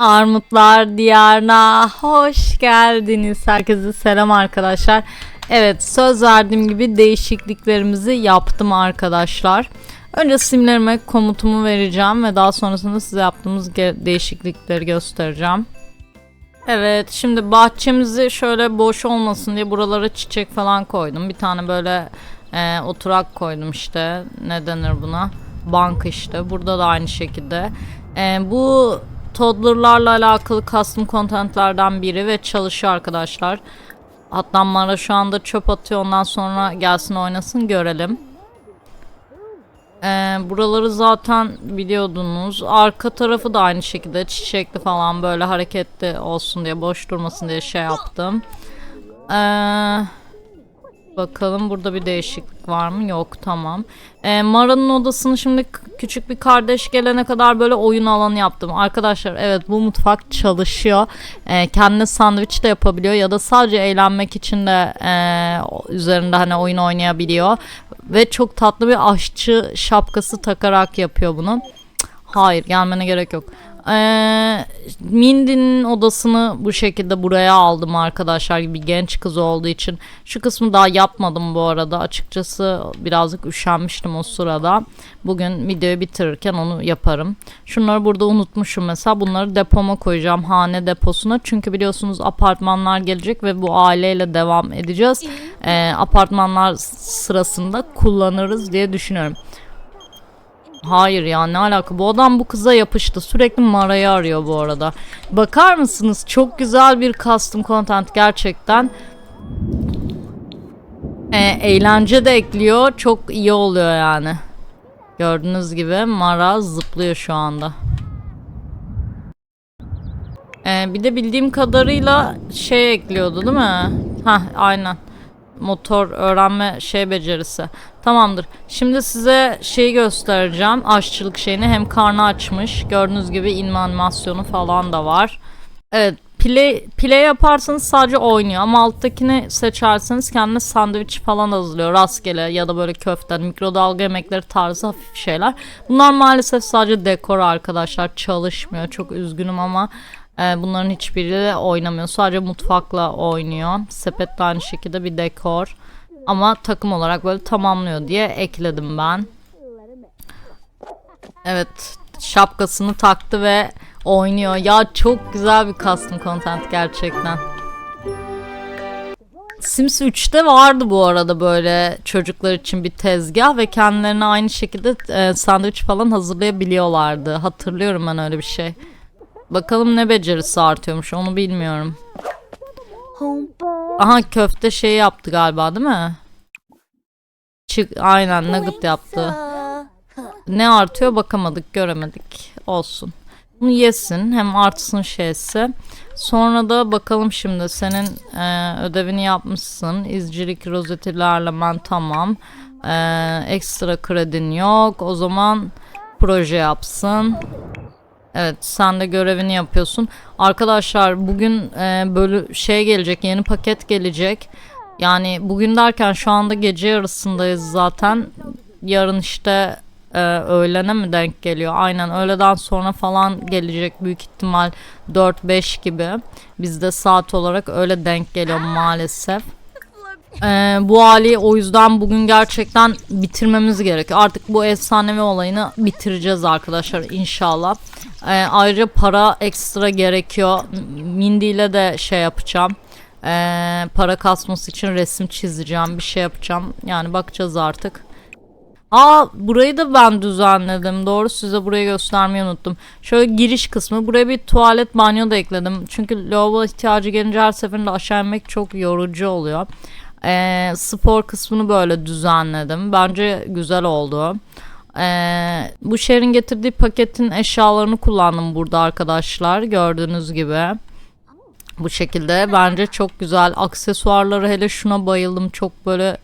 Armutlar Diyarına hoş geldiniz. Herkese selam arkadaşlar. Evet söz verdiğim gibi değişikliklerimizi yaptım arkadaşlar. Önce simlerime komutumu vereceğim ve daha sonrasında size yaptığımız değişiklikleri göstereceğim. Evet şimdi bahçemizi şöyle boş olmasın diye buralara çiçek falan koydum. Bir tane böyle e, oturak koydum işte. Ne denir buna? Bank işte. Burada da aynı şekilde. E, bu toddlerlarla alakalı custom contentlerden biri ve çalışıyor arkadaşlar. Hatta Mara şu anda çöp atıyor ondan sonra gelsin oynasın görelim. Ee, buraları zaten biliyordunuz. Arka tarafı da aynı şekilde çiçekli falan böyle hareketli olsun diye boş durmasın diye şey yaptım. Ee, bakalım burada bir değişiklik var mı? Yok tamam. Ee, Mara'nın odasını şimdi küçük bir kardeş gelene kadar böyle oyun alanı yaptım. Arkadaşlar evet bu mutfak çalışıyor. Ee, kendine sandviç de yapabiliyor ya da sadece eğlenmek için de e, üzerinde hani oyun oynayabiliyor. Ve çok tatlı bir aşçı şapkası takarak yapıyor bunu. Hayır gelmene gerek yok. Ee, Mindy'nin odasını bu şekilde buraya aldım arkadaşlar gibi genç kız olduğu için. Şu kısmı daha yapmadım bu arada. Açıkçası birazcık üşenmiştim o sırada. Bugün videoyu bitirirken onu yaparım. Şunları burada unutmuşum mesela. Bunları depoma koyacağım hane deposuna. Çünkü biliyorsunuz apartmanlar gelecek ve bu aileyle devam edeceğiz. Ee, apartmanlar sırasında kullanırız diye düşünüyorum. Hayır ya ne alaka? Bu adam bu kıza yapıştı. Sürekli Mara'yı arıyor bu arada. Bakar mısınız? Çok güzel bir custom content gerçekten. Ee, eğlence de ekliyor. Çok iyi oluyor yani. Gördüğünüz gibi Mara zıplıyor şu anda. Ee, bir de bildiğim kadarıyla şey ekliyordu değil mi? Hah aynen. Motor öğrenme şey becerisi. Tamamdır. Şimdi size şeyi göstereceğim. Aşçılık şeyini hem karnı açmış. Gördüğünüz gibi inme animasyonu falan da var. Evet play, play yaparsanız sadece oynuyor ama alttakini seçerseniz kendine sandviç falan hazırlıyor rastgele ya da böyle köfte mikrodalga yemekleri tarzı hafif şeyler. Bunlar maalesef sadece dekor arkadaşlar çalışmıyor çok üzgünüm ama e, bunların hiçbiriyle oynamıyor sadece mutfakla oynuyor sepet de aynı şekilde bir dekor ama takım olarak böyle tamamlıyor diye ekledim ben. Evet şapkasını taktı ve oynuyor. Ya çok güzel bir custom content gerçekten. Sims 3'te vardı bu arada böyle çocuklar için bir tezgah ve kendilerine aynı şekilde e, sandviç falan hazırlayabiliyorlardı. Hatırlıyorum ben öyle bir şey. Bakalım ne becerisi artıyormuş onu bilmiyorum. Aha köfte şey yaptı galiba değil mi? Çık aynen nugget yaptı. Ne artıyor bakamadık göremedik. Olsun. Bunu yesin hem artsın şeysi. Sonra da bakalım şimdi senin e, ödevini yapmışsın. İzcilik rozetilerle ben tamam. E, ekstra kredin yok. O zaman proje yapsın. Evet sen de görevini yapıyorsun. Arkadaşlar bugün e, böyle şey gelecek yeni paket gelecek. Yani bugün derken şu anda gece yarısındayız zaten. Yarın işte e, öğlene mi denk geliyor? Aynen öğleden sonra falan gelecek büyük ihtimal 4-5 gibi. Bizde saat olarak öyle denk geliyor maalesef. Ee, bu hali o yüzden bugün gerçekten bitirmemiz gerekiyor. Artık bu efsanevi olayını bitireceğiz arkadaşlar inşallah. Ee, ayrıca para ekstra gerekiyor. Mindy ile de şey yapacağım. Ee, para kasması için resim çizeceğim. Bir şey yapacağım. Yani bakacağız artık. Aa burayı da ben düzenledim. Doğru size burayı göstermeyi unuttum. Şöyle giriş kısmı. Buraya bir tuvalet banyo da ekledim. Çünkü lavabo ihtiyacı gelince her seferinde aşağı inmek çok yorucu oluyor. Ee, spor kısmını böyle düzenledim. Bence güzel oldu. Ee, bu şehrin getirdiği paketin eşyalarını kullandım burada arkadaşlar. Gördüğünüz gibi. Bu şekilde bence çok güzel. Aksesuarları hele şuna bayıldım. Çok böyle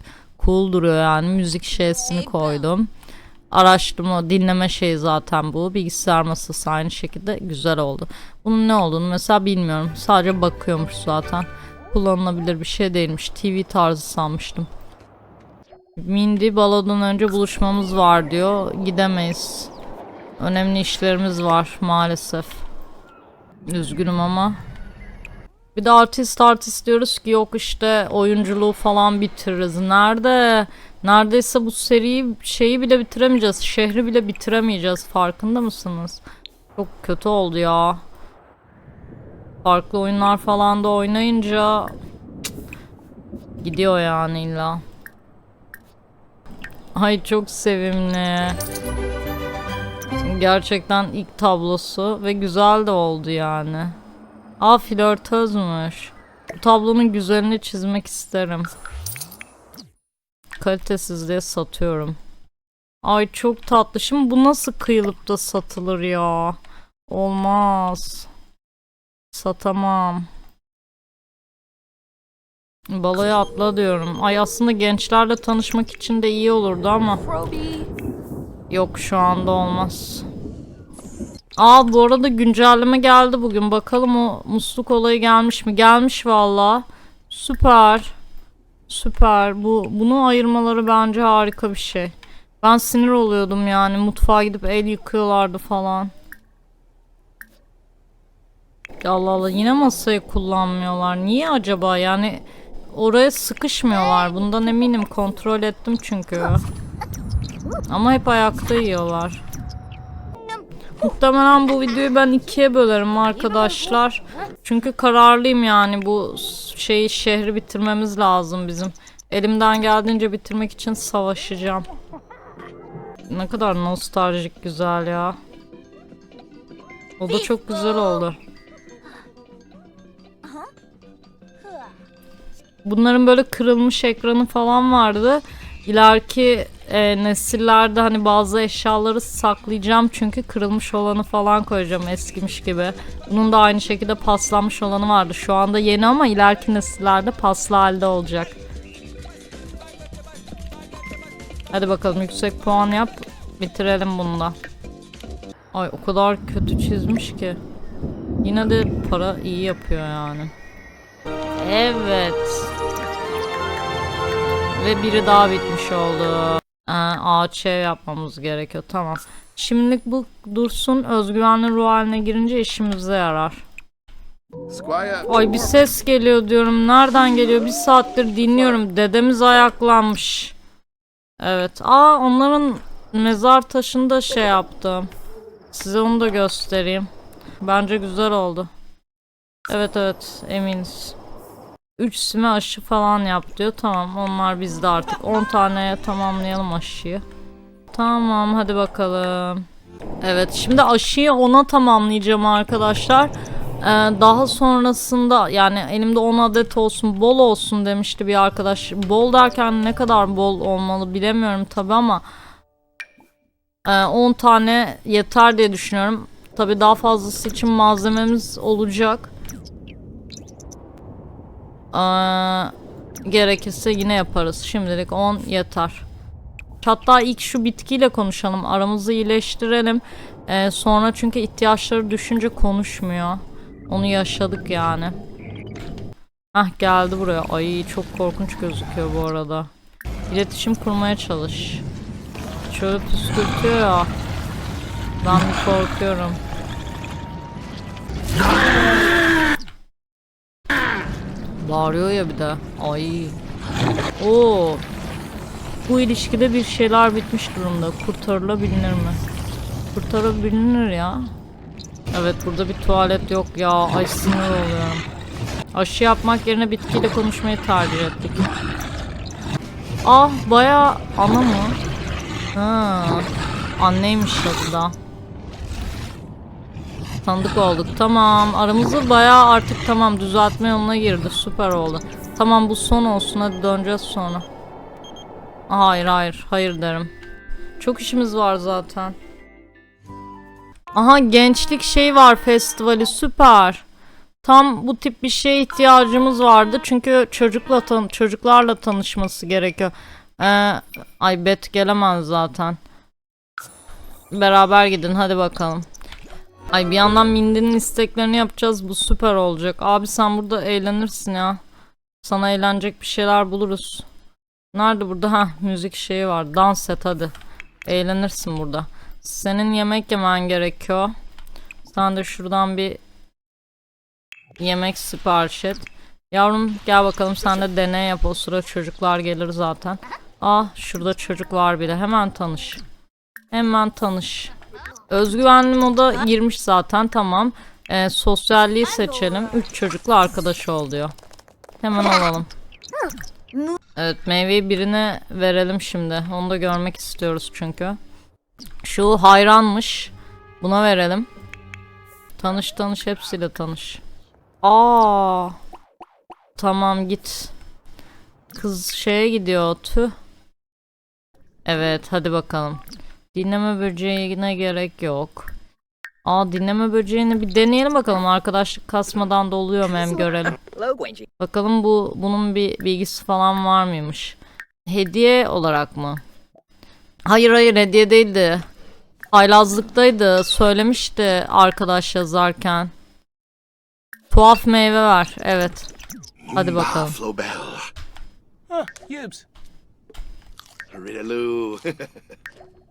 cool duruyor yani. Müzik şeysini koydum. Araştırma, dinleme şeyi zaten bu. Bilgisayar masası aynı şekilde güzel oldu. Bunun ne olduğunu mesela bilmiyorum. Sadece bakıyormuş zaten. Kullanılabilir bir şey değilmiş. TV tarzı sanmıştım. Mindy balodan önce buluşmamız var diyor. Gidemeyiz. Önemli işlerimiz var maalesef. Üzgünüm ama. Bir de artist artist diyoruz ki yok işte oyunculuğu falan bitiririz. Nerede? Neredeyse bu seriyi şeyi bile bitiremeyeceğiz. Şehri bile bitiremeyeceğiz. Farkında mısınız? Çok kötü oldu ya. Farklı oyunlar falan da oynayınca gidiyor yani illa. Ay çok sevimli. Gerçekten ilk tablosu ve güzel de oldu yani. Aa flörtözmüş. Bu tablonun güzelini çizmek isterim. Kalitesiz satıyorum. Ay çok tatlı. Şimdi bu nasıl kıyılıp da satılır ya? Olmaz. Satamam. Balaya atla diyorum. Ay aslında gençlerle tanışmak için de iyi olurdu ama. Yok şu anda olmaz. Aa bu arada güncelleme geldi bugün. Bakalım o musluk olayı gelmiş mi? Gelmiş valla. Süper. Süper. Bu bunu ayırmaları bence harika bir şey. Ben sinir oluyordum yani mutfağa gidip el yıkıyorlardı falan. Allah Allah yine masayı kullanmıyorlar. Niye acaba? Yani oraya sıkışmıyorlar. Bundan eminim. Kontrol ettim çünkü. Ama hep ayakta yiyorlar. Muhtemelen bu videoyu ben ikiye bölerim arkadaşlar. Çünkü kararlıyım yani bu şeyi şehri bitirmemiz lazım bizim. Elimden geldiğince bitirmek için savaşacağım. Ne kadar nostaljik güzel ya. O da çok güzel oldu. Bunların böyle kırılmış ekranı falan vardı. İleriki e, nesillerde hani bazı eşyaları saklayacağım çünkü kırılmış olanı falan koyacağım eskimiş gibi. Bunun da aynı şekilde paslanmış olanı vardı. Şu anda yeni ama ileriki nesillerde paslı halde olacak. Hadi bakalım yüksek puan yap. Bitirelim bunu da. Ay o kadar kötü çizmiş ki. Yine de para iyi yapıyor yani. Evet. Ve biri daha bitmiş oldu. Ee, ağaç yapmamız gerekiyor. Tamam. Şimdilik bu dursun. Özgüvenli ruh haline girince işimize yarar. Ay bir ses geliyor diyorum. Nereden geliyor? Bir saattir dinliyorum. Dedemiz ayaklanmış. Evet. Aa onların mezar taşını da şey yaptım. Size onu da göstereyim. Bence güzel oldu. Evet evet eminiz. 3 sime aşı falan yap diyor. Tamam onlar bizde artık. 10 taneye tamamlayalım aşıyı. Tamam hadi bakalım. Evet şimdi aşıyı ona tamamlayacağım arkadaşlar. Ee, daha sonrasında yani elimde 10 adet olsun bol olsun demişti bir arkadaş. Bol derken ne kadar bol olmalı bilemiyorum tabi ama e, 10 tane yeter diye düşünüyorum. Tabi daha fazlası için malzememiz olacak. Ee, gerekirse yine yaparız. Şimdilik 10 yeter. Hatta ilk şu bitkiyle konuşalım. Aramızı iyileştirelim. Ee, sonra çünkü ihtiyaçları düşünce konuşmuyor. Onu yaşadık yani. Hah geldi buraya. Ay çok korkunç gözüküyor bu arada. İletişim kurmaya çalış. Şöyle püskürtüyor ya. Ben korkuyorum. Bağırıyor ya bir de. Ay. Oo. Bu ilişkide bir şeyler bitmiş durumda. Kurtarılabilir mi? Kurtarılabilir ya. Evet burada bir tuvalet yok ya. Ay sinir oluyorum. Aşı yapmak yerine bitkiyle konuşmayı tercih ettik. Ah baya ana mı? Ha, anneymiş adı da. Tanıdık olduk. Tamam. Aramızı bayağı artık tamam düzeltme yoluna girdi. Süper oldu. Tamam bu son olsun. Hadi döneceğiz sonra. Hayır hayır. Hayır derim. Çok işimiz var zaten. Aha gençlik şey var festivali süper. Tam bu tip bir şeye ihtiyacımız vardı. Çünkü çocukla tan çocuklarla tanışması gerekiyor. Ee, ay bet gelemez zaten. Beraber gidin hadi bakalım. Ay bir yandan Mindy'nin isteklerini yapacağız. Bu süper olacak. Abi sen burada eğlenirsin ya. Sana eğlenecek bir şeyler buluruz. Nerede burada? Ha müzik şeyi var. Dans et hadi. Eğlenirsin burada. Senin yemek yemen gerekiyor. Sen de şuradan bir Yemek sipariş et. Yavrum gel bakalım sen de deney yap o sıra çocuklar gelir zaten. Ah şurada çocuk var bile hemen tanış. Hemen tanış. Özgüvenli moda girmiş zaten tamam. Ee, sosyalliği seçelim. Üç çocukla arkadaş ol diyor. Hemen alalım. Evet meyveyi birine verelim şimdi. Onu da görmek istiyoruz çünkü. Şu hayranmış. Buna verelim. Tanış tanış hepsiyle tanış. Aa. Tamam git. Kız şeye gidiyor tüh. Evet hadi bakalım. Dinleme böceğine gerek yok. Aa dinleme böceğini bir deneyelim bakalım. Arkadaşlık kasmadan da oluyor mu hem görelim. Bakalım bu bunun bir bilgisi falan var mıymış? Hediye olarak mı? Hayır hayır hediye değildi. Haylazlıktaydı. Söylemişti arkadaş yazarken. Tuhaf meyve var. Evet. Hadi bakalım.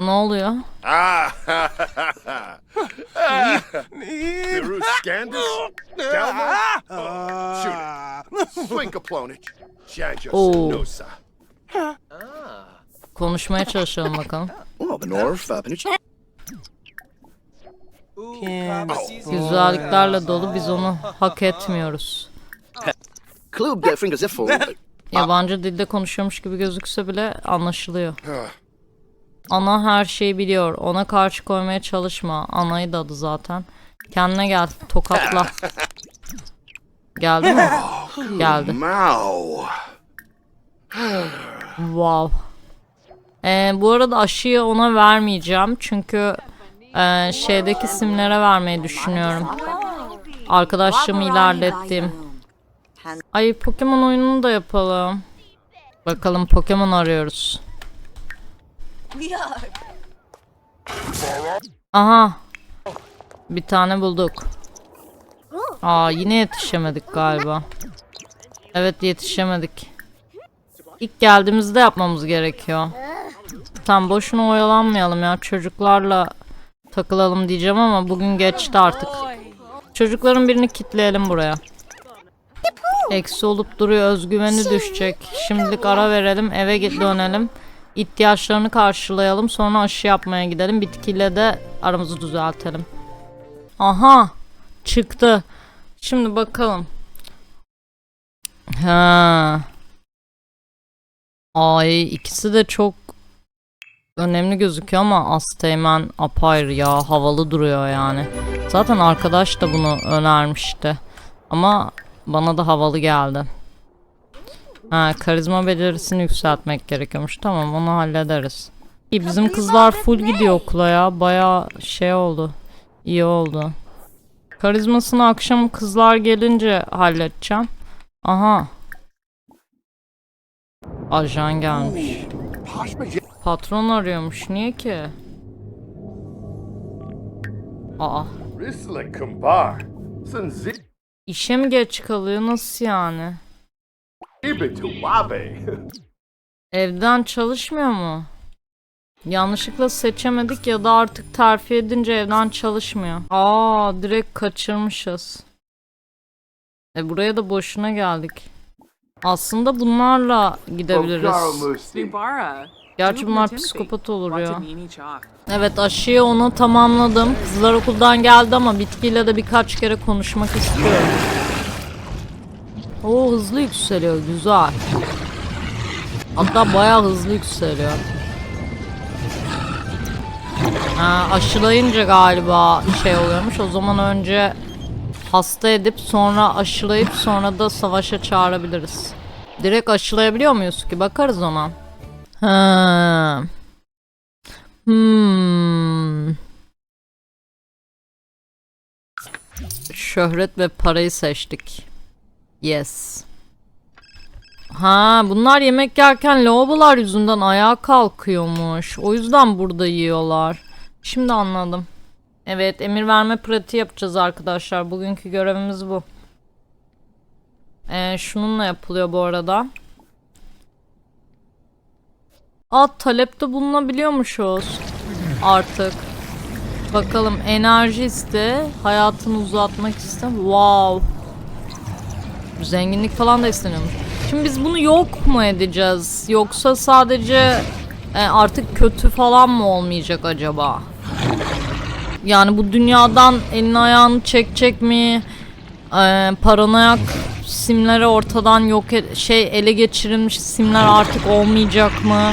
Ne oluyor? ah! Beru Scandus? Galma? Shoot it. Swink a plonage. Janja Oh. Sinosa. Konuşmaya çalışalım bakalım. Penucci. Can Güzelliklerle dolu biz onu hak etmiyoruz. Klub, Fingers. Yabancı dilde konuşuyormuş gibi gözükse bile anlaşılıyor. Ana her şeyi biliyor. Ona karşı koymaya çalışma. Anayı da adı zaten. Kendine gel. Tokatla. Geldi mi? Geldi. Wow. Ee, bu arada aşıyı ona vermeyeceğim. Çünkü e, şeydeki simlere vermeyi düşünüyorum. Arkadaşlığımı ilerlettim. Ay Pokemon oyununu da yapalım. Bakalım Pokemon arıyoruz. Aha. Bir tane bulduk. Aa yine yetişemedik galiba. Evet yetişemedik. İlk geldiğimizde yapmamız gerekiyor. Tam boşuna oyalanmayalım ya çocuklarla takılalım diyeceğim ama bugün geçti artık. Çocukların birini kitleyelim buraya. Eksi olup duruyor özgüveni düşecek. Şimdilik ara verelim eve git dönelim. İhtiyaçlarını karşılayalım sonra aşı yapmaya gidelim. Bitkiyle de aramızı düzeltelim. Aha çıktı. Şimdi bakalım. Ha. Ay ikisi de çok önemli gözüküyor ama Asteğmen apayrı ya havalı duruyor yani. Zaten arkadaş da bunu önermişti. Ama bana da havalı geldi. Ha, karizma becerisini yükseltmek gerekiyormuş. Tamam onu hallederiz. İyi bizim kızlar full gidiyor okula ya. Baya şey oldu. İyi oldu. Karizmasını akşam kızlar gelince halledeceğim. Aha. Ajan gelmiş. Patron arıyormuş. Niye ki? Aa. İşe mi geç kalıyor? Nasıl yani? Evden çalışmıyor mu? Yanlışlıkla seçemedik ya da artık terfi edince evden çalışmıyor. Aa, direkt kaçırmışız. E buraya da boşuna geldik. Aslında bunlarla gidebiliriz. Gerçi bunlar psikopat olur ya. Evet aşıyı onu tamamladım. Kızlar okuldan geldi ama bitkiyle de birkaç kere konuşmak istiyorum. Oo hızlı yükseliyor güzel. Hatta bayağı hızlı yükseliyor. Ha, aşılayınca galiba şey oluyormuş. O zaman önce hasta edip sonra aşılayıp sonra da savaşa çağırabiliriz. Direkt aşılayabiliyor muyuz ki? Bakarız ona. Ha. Hmm. Şöhret ve parayı seçtik. Yes. Ha, bunlar yemek yerken lavabolar yüzünden ayağa kalkıyormuş. O yüzden burada yiyorlar. Şimdi anladım. Evet, emir verme pratiği yapacağız arkadaşlar. Bugünkü görevimiz bu. Ee, şununla yapılıyor bu arada. Aa, talepte bulunabiliyormuşuz. Artık. Bakalım enerji iste, hayatını uzatmak iste. Wow. Zenginlik falan da isteniyormuş. Şimdi biz bunu yok mu edeceğiz? Yoksa sadece e, artık kötü falan mı olmayacak acaba? Yani bu dünyadan elini ayağını çekecek mi? E, paranoyak simleri ortadan yok e- şey ele geçirilmiş simler artık olmayacak mı?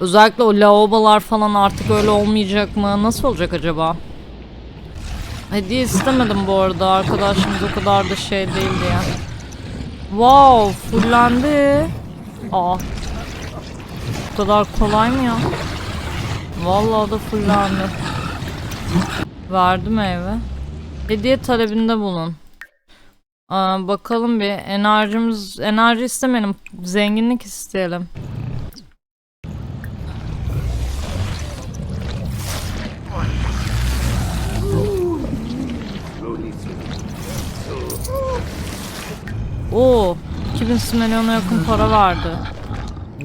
Özellikle o lavabolar falan artık öyle olmayacak mı? Nasıl olacak acaba? Hediye istemedim bu arada. Arkadaşımız o kadar da şey değildi ya. Wow, fullendi. Aa. Bu kadar kolay mı ya? Vallahi da fullendi. Verdim eve. Hediye talebinde bulun. Aa, bakalım bir enerjimiz enerji istemeyelim. Zenginlik isteyelim. Oo, 2000 milyona yakın para verdi.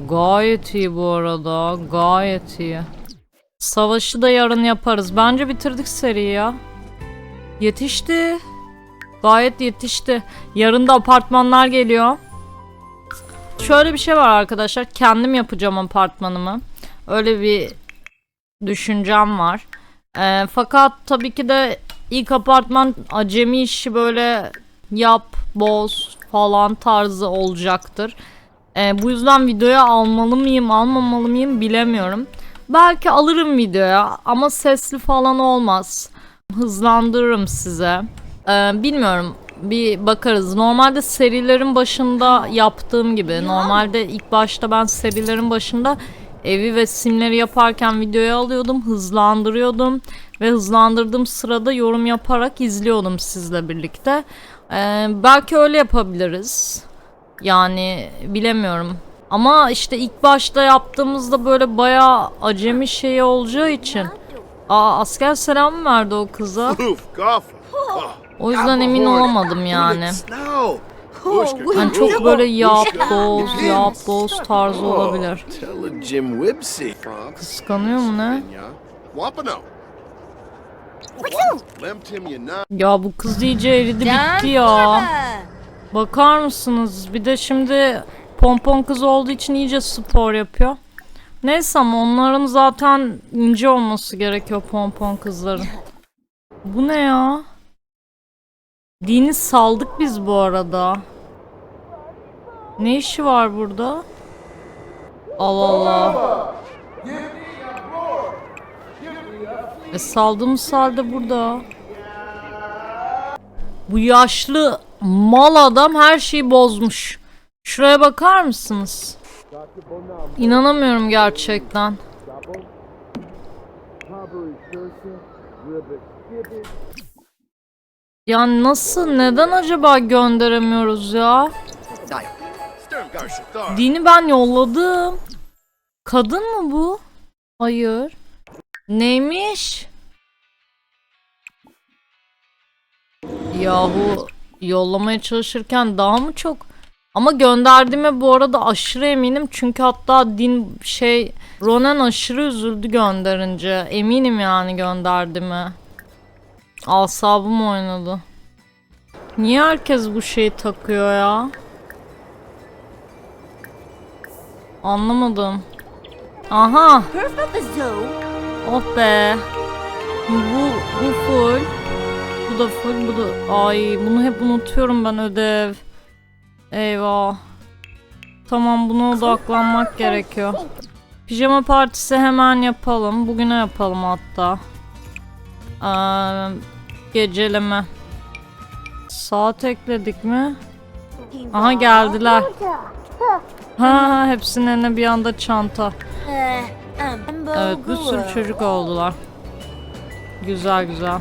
Gayet iyi bu arada. Gayet iyi. Savaşı da yarın yaparız. Bence bitirdik seriyi ya. Yetişti. Gayet yetişti. Yarın da apartmanlar geliyor. Şöyle bir şey var arkadaşlar. Kendim yapacağım apartmanımı. Öyle bir düşüncem var. Ee, fakat tabii ki de ilk apartman acemi işi böyle yap, boz falan tarzı olacaktır. Ee, bu yüzden videoya almalı mıyım, almamalı mıyım bilemiyorum. Belki alırım videoya ama sesli falan olmaz. Hızlandırırım size. Ee, bilmiyorum. Bir bakarız. Normalde serilerin başında yaptığım gibi. Normalde ilk başta ben serilerin başında evi ve simleri yaparken videoya alıyordum, hızlandırıyordum ve hızlandırdığım sırada yorum yaparak izliyordum sizle birlikte. Ee, belki öyle yapabiliriz. Yani bilemiyorum. Ama işte ilk başta yaptığımızda böyle bayağı acemi şey olacağı için. Aa asker selam verdi o kıza. O yüzden emin olamadım yani. Hani çok böyle yap boz yap boz tarzı olabilir. Jim Wibsey. Kıskanıyor mu ne? Ya bu kız iyice eridi bitti ya. Bakar mısınız? Bir de şimdi pompon kız olduğu için iyice spor yapıyor. Neyse ama onların zaten ince olması gerekiyor pompon kızların. Bu ne ya? Dini saldık biz bu arada. Ne işi var burada? Allah Allah. E saldığımız halde burada. Bu yaşlı mal adam her şeyi bozmuş. Şuraya bakar mısınız? İnanamıyorum gerçekten. Yani nasıl, neden acaba gönderemiyoruz ya? Dini ben yolladım. Kadın mı bu? Hayır. Neymiş? Yahu yollamaya çalışırken daha mı çok? Ama gönderdiğime bu arada aşırı eminim çünkü hatta din şey Ronan aşırı üzüldü gönderince. Eminim yani gönderdiğime. Asabım oynadı. Niye herkes bu şeyi takıyor ya? Anlamadım. Aha. Oh be. Bu, bu full. Bu da full. Bu da... Ay bunu hep unutuyorum ben ödev. Eyvah. Tamam buna odaklanmak gerekiyor. Pijama partisi hemen yapalım. Bugüne yapalım hatta. Ee, geceleme. Saat ekledik mi? Aha geldiler. Ha hepsinin eline bir anda çanta. Evet bir sürü çocuk oldular. Güzel güzel.